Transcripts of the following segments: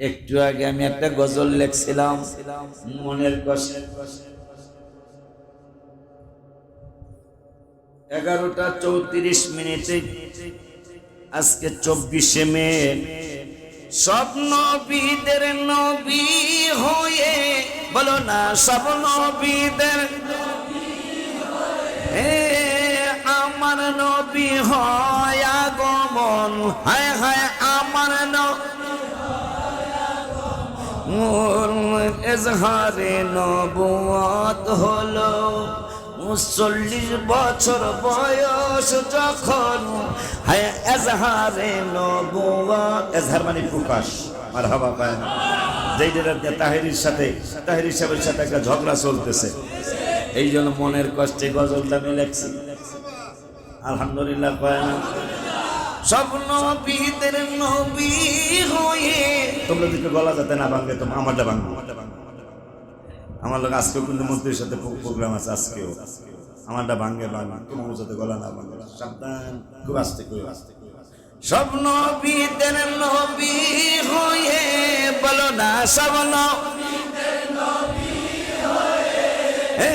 একটু আগে আমি একটা গজল লেখছিলাম, মনের কষ্ট। এগারোটা চৌত্রিশ মিনিটে, আজকে চব্বিশে মে। সব নবীদের নবী হয়ে, বলো না, সব নবীদের আমার নবী হয় আগমন, হায় হায় এজহারে নবুয়াত হলো। চল্লিশ বছর বয়স যখন হায় এজহারে নবুয়াত এজহার মানে প্রকাশ। আর হাবা পায় না। যেই তাহেরির সাথে, তাহেরির সাহেবের সাথে একটা ঝগড়া চলতেছে। এই জন্য মনের কষ্টে গজলটা আমি লেখছি। আলহামদুলিল্লাহ পায় না। সব নবীদের নবী হয়ে। তোমরা দিকে গলা যাতে না ভাঙবে তোমার আমারটা ভাঙবো আমার লোক আজকেও কিন্তু মন্ত্রীর সাথে প্রোগ্রাম আছে আজকেও। আমারটা ভাঙ্গে ভাঙা। তোমার সাথে গলা না ভাঙবে সাবধান খুব আস্তে করে আস্তে। সব নবীদের নবী হয়ে বলো না সব হে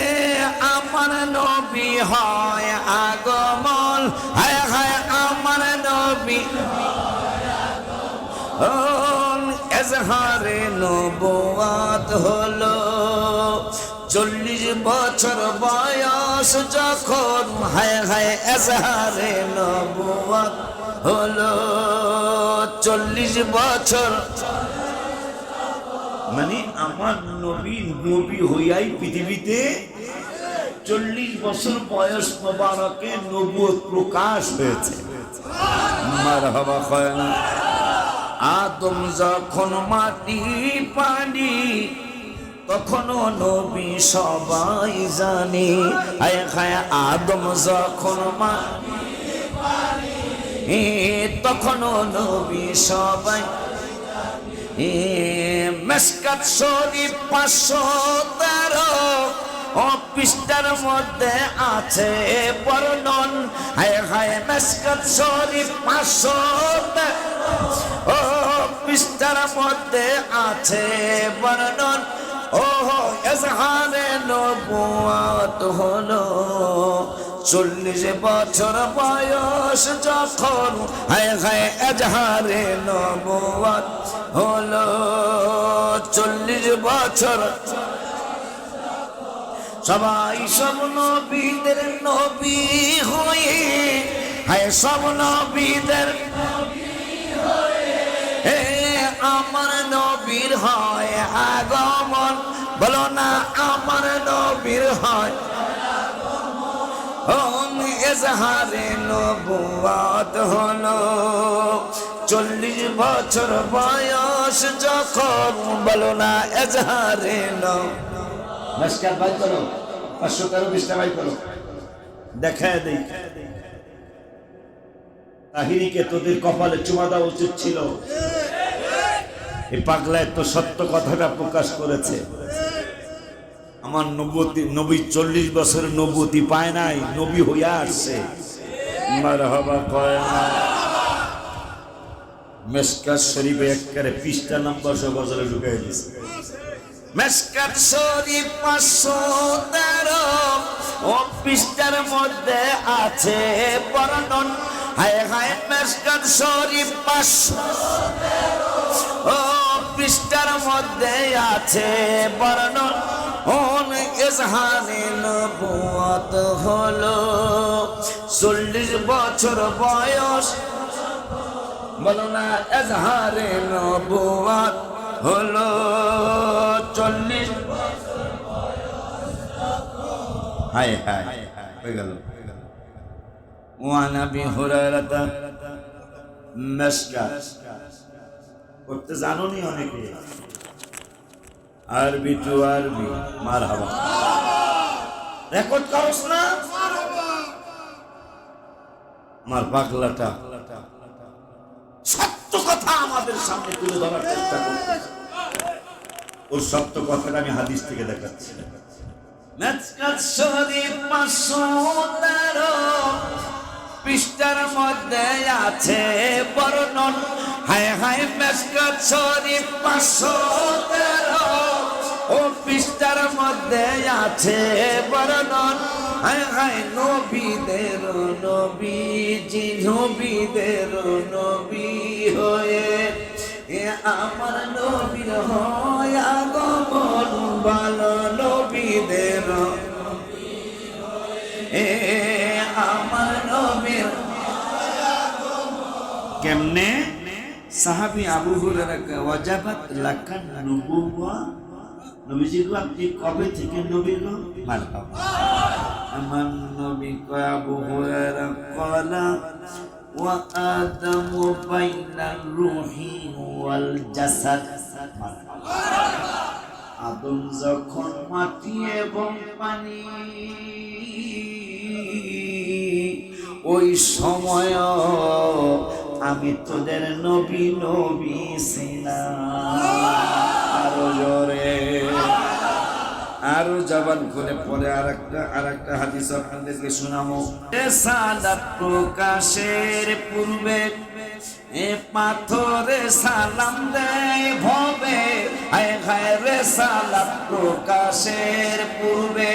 আমার নবী হয় আগমন এজহারে নবুয়াত হলো। চল্লিশ বছর বয়স যখন হায় হায় এজহারে নবুয়াত হলো। চল্লিশ বছর মানে আমার নবী নবী হইয়াই পৃথিবীতে চল্লিশ বছর বয়স মোবারকে নবুয় প্রকাশ হয়েছে। মারহাবা কয় না আদম যখন মাটি পানি, তখনও নবী সবাই জানে। হায় আদম যখন মাটি তখনও নবী সবাই মেসকাত শরীফ পাঁচশো তেরো ও পৃষ্ঠার মধ্যে আছে বর্ণন। হায় হায় মেসকাত শরীফ পাঁচশো ও মধ্যে আছে বর্ণন। ও এজহারে নবুয়াত হলো চল্লিশ বছর বয়স যখন। হায় হায় এজহারে নবুয়াত হলো চল্লিশ বছর সবাই সব নবীদের নবী হয়ে, হায় সব নবীদের হে আমার নবীর হয় আগমন। বলো না, আমার নবীর হয় এজহারে নবুয়াত হলো। চল্লিশ বছর বয়স যখন, বলো না, এজহারে নমস্কার, ভাই করো। পাঁচশো তেরো বিশটা ভাই করো। দেখা দেই। কাহিনীকে তোদের কপালে চুমা দেওয়া উচিত ছিল। এই পাগলায় তো সত্য কথাটা প্রকাশ করেছে। আমার নবতী, নবী চল্লিশ বছরের নবতী পায় নাই, নবী হইয়া আসছে। মেসকাত শরীফে একবারে পৃষ্ঠা নাম্বার সব গজলে ঢুকাই দিছে। মেসকাত শরীফ পাঁচশো তেরো ও পৃষ্ঠার মধ্যে আছে বর্ণন। হায় হায় মেসকাত শরীফ পাঁচশো ও পৃষ্ঠার মধ্যে আছে বর্ণন। ওন এজহারে নবুয়াত হলো চল্লিশ বছর বয়স। বলো না এজহারে নবুয়াত হলো। হায় হায়, হয়ে গেল। হুরায়রাতা করতে জানো নি অনেকে? আরবি টু আরবি মার হাবা রেকর্ড করস না? পাগলাটা। সত্য কথা আমাদের সামনে তুলে ধরার চেষ্টা ওর সত্য কথাটা আমি হাদিস থেকে দেখাচ্ছি। মেসকাত শরীফ পাঁচশো তেরো পৃষ্ঠার মধ্যে আছে বর্ণন। হায় হায় মেসকাত শরীফ পাঁচশো তেরো ও পৃষ্ঠার মধ্যে আছে বর্ণন। হায় হায়, নবীদের নবীজি, নবীদের নবী হয়ে। এ আমার নবীর হয় আগমন ভালো নবীদের এ আমার নবীর কেমনে? সাহাবী আবু হুরায়রা ওয়াজাবাত লাকান নবুওয়া। নবীজি আপনি কবে থেকে নবী গো আমার নবী কয়, আবু হুরায়রা কলা ওয়া আদামু রুহি ওয়াল জাসাদ। মারহাবা আদম যখন মাটি এবং পানি, ওই সময় আমি তোদের নবী নবী ছিলাম। আরও জবান খুলে পরে আর একটা আর একটা হাদিস আপনাদেরকে শোনাবো। প্রকাশের পূর্বে এ পাথরে সালাম দেয় ভবে, আয় খায় রে সালাম প্রকাশের পূর্বে।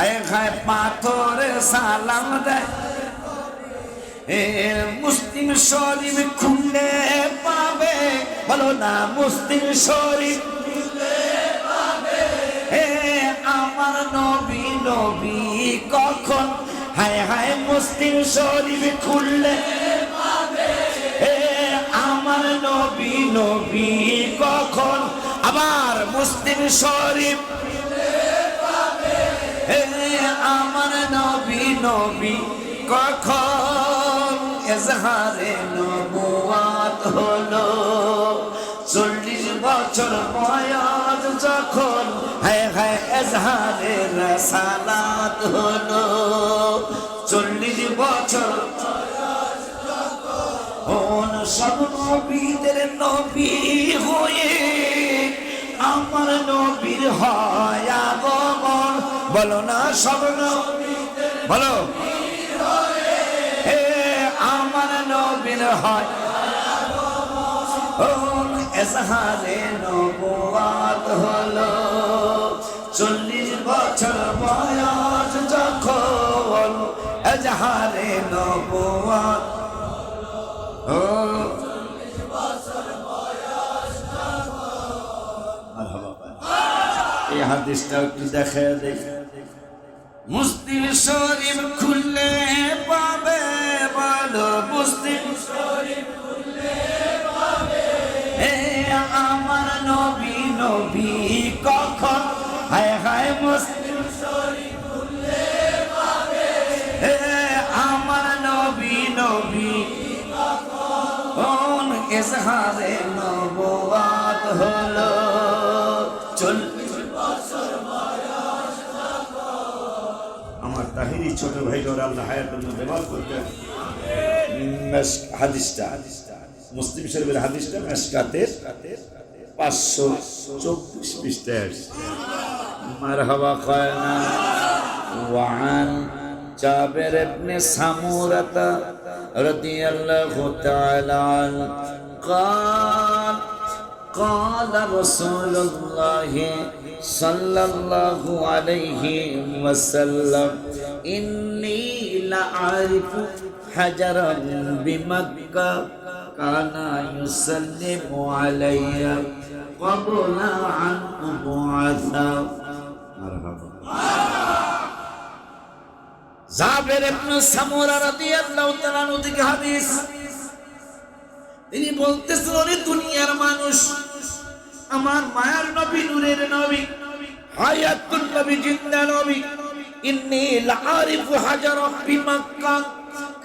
আয় খায় পাথরে সালাম দেয় এ মুসলিম শরীফ খুললে পাবে। বলো না, মুসলিম শরীফ হে আমার নবী নবী কখন? হায় হায়, মুসলিম শরীফ খুললে নবী কখন? আবার মুসলিম শরীফ। আমার নবী নবী কখন? এজহারে নবুয়াত হলো। চল্লিশ বছর বয়স যখন। হায় হায়, এজহারে রসালাত হলো। চল্লিশ বছর হন সব নবীদের নবী হয়ে আমার নবীর হয় আগমন। বলো না সব বলো। হে আমার নবীর হয় ওম এজহারে নবুয়াত হলো চল্লিশ বছর বয়স যখন এজহারে নবুয়াত ও এই হাদিসটা একটু দেখে দেখে মুসলিম শরীফ খুললে পাবে বলো মুসলিম শরীফ খুললে এ আমার নবী নবী কখন? হায় হায়, মুসলিম এজহারে নবুয়াত হলো চল্লিশ আমার তাহিরি ছোট ভাই ওরা আল্লাহ হায়াতুল ব্যবহার করতেন মেস- হাদিসটা মুসলিম শরীফের হাদিসটা মেসকাতের পাঁচশো চব্বিশ পৃষ্ঠায় আসছে মারহাবা কয় না وعن جابر بن سمورة رضي الله تعالى عنه قال قال رسول الله صلى الله عليه وسلم إني لأعرف حجرا بمكة كان يسلم علي قبل أن أبعث مرحبا জাবের ইবনে সামুরা রাদিয়াল্লাহু তাআলা থেকে হাদিস তিনি বলতেছেন দুনিয়ার মানুষ, আমার মায়ার নবী, নূরের নবী, হায়াতুন নবী জিন্দা নবী, ইন্নী লাআরিফু হাজার বিমাক্কা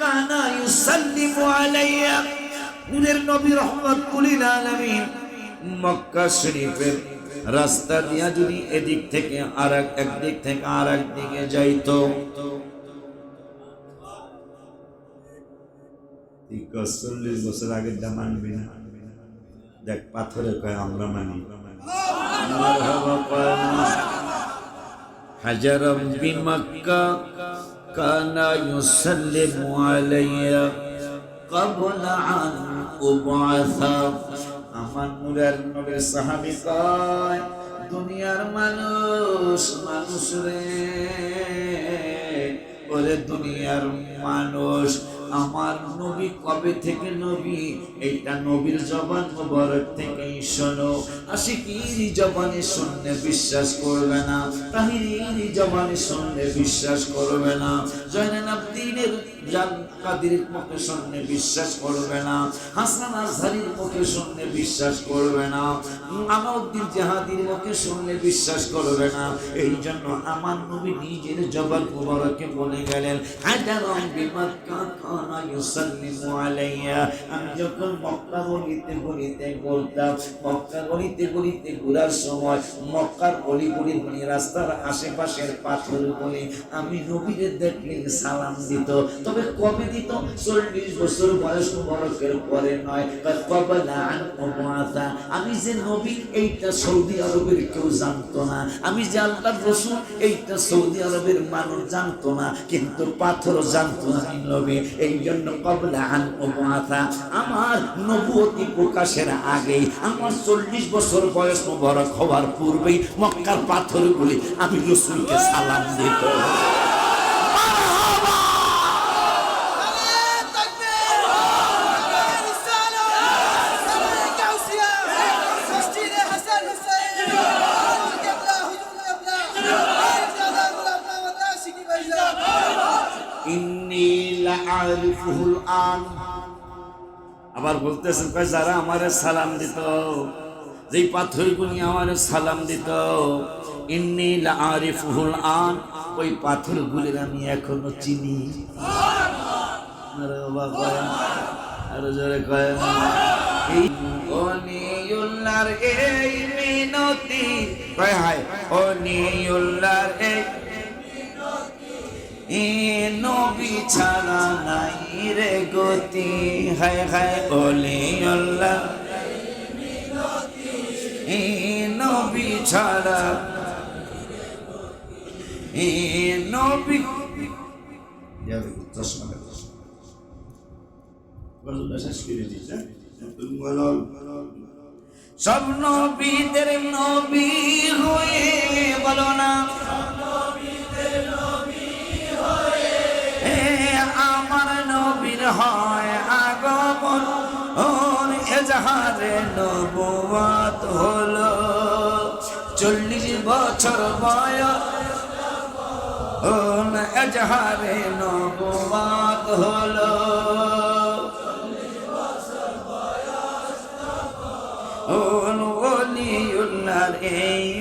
কানা ইউসাল্লিমু আলাইয়া, নূরের নবী রহমাতুল আলামিন। মক্কা শরীফের রাস্তা দিয়া যদি এদিক থেকে আর একদিক থেকে আর দিকে যাইতো চল্লিশ বছর আগের দাম আনবি না দেখ পাথরে কয় আমরা মানি হাজার বিমক্কা كان يسلم علي قبل أن أبعث আমার নূরের নবীর সাহাবী কয় দুনিয়ার মানুষ মানুষ রে ওরে দুনিয়ার মানুষ আমার নবী কবে থেকে নবী? এইটা নবীর জবান মোবারক থেকেই শোনো। আশিকির জবানে শুনলে বিশ্বাস করবে না তাহির জবানে শুনলে বিশ্বাস করবে না জয়নাল আব্দিনের কাদির মুখে শুনলে বিশ্বাস করবে না, হাসান আজহারির মুখে শুনলে বিশ্বাস করবে না, আমাউদ্দিন জাহাদির মুখে শুনলে বিশ্বাস করবে না। এই জন্য আমার নবী নিজের জবান মুবারকে বলে গেলেন হাজারম বিমাক্কা কানা আমি নবীরে দেখলে সালাম দিত। তবে কবে দিত? চল্লিশ বছর বয়স পরে নয়। আমি যে নবী, এইটা সৌদি আরবের কেউ জানতো না। আমি যে আল্লাহর রসুল, এইটা সৌদি আরবের মানুষ জানতো না। কিন্তু পাথর জানতো না নবী। এই জন্য কবলা আন মুবাতা আমার নবুয়তি প্রকাশের আগে আমার চল্লিশ বছর বয়স মুবারক হওয়ার পূর্বেই মক্কার পাথরগুলি আমি রসুলকে সালাম দিত বলতেছেন কয় যারা আমারে সালাম দিত যেই পাথরগুলি আমারে সালাম দিত, ইন্নি লাআরিফুহুল আন, ওই পাথরগুলির আমি এখনও চিনি আরে জোরে কয়। এই অনিউল্লাহর এই মিনতি এ নবী ছাড়া নাই রে গতি। হায় হায় ওলে আল্লাহ। এ নবী ছাড়া এ নবী। সব নবীদের নবী হয়ে বলো না। হয় আগমন। এজাহারে নবুয়াত হলো। চল্লিশ বছর বয়স। এজাহারে নবুয়াত হলো। ওলিউল্লাহর এই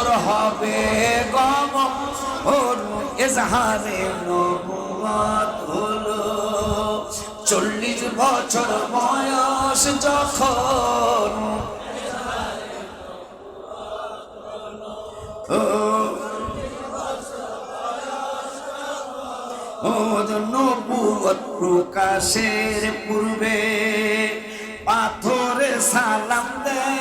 তোর হবে গমন ওর এজাহারে নবুয়াত হলো। চল্লিশ বছর বয়স যখন নবুয়ত প্রকাশের পূর্বে পাথরে সালাম দেয়।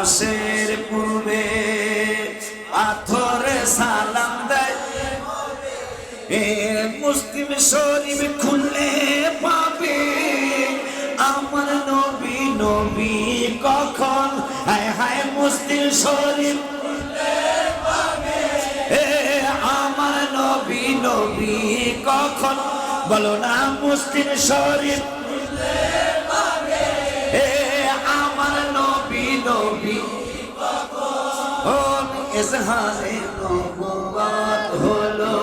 প্রকাশের পূর্বে পাথরে সালাম দেয়। মুসলিম শরীফ খুললে পাবে। আমার নবী নবী কখন? হায় হায় মুসলিম শরীফ আমার নবী নবী কখন? বলো না, মুসলিম শরীফ এ ইজহারে নবুয়াত হলো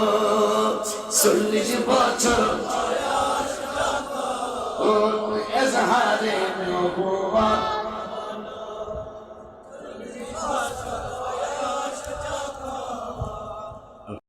চল্লিশ বছর এজহারে নবুয়াত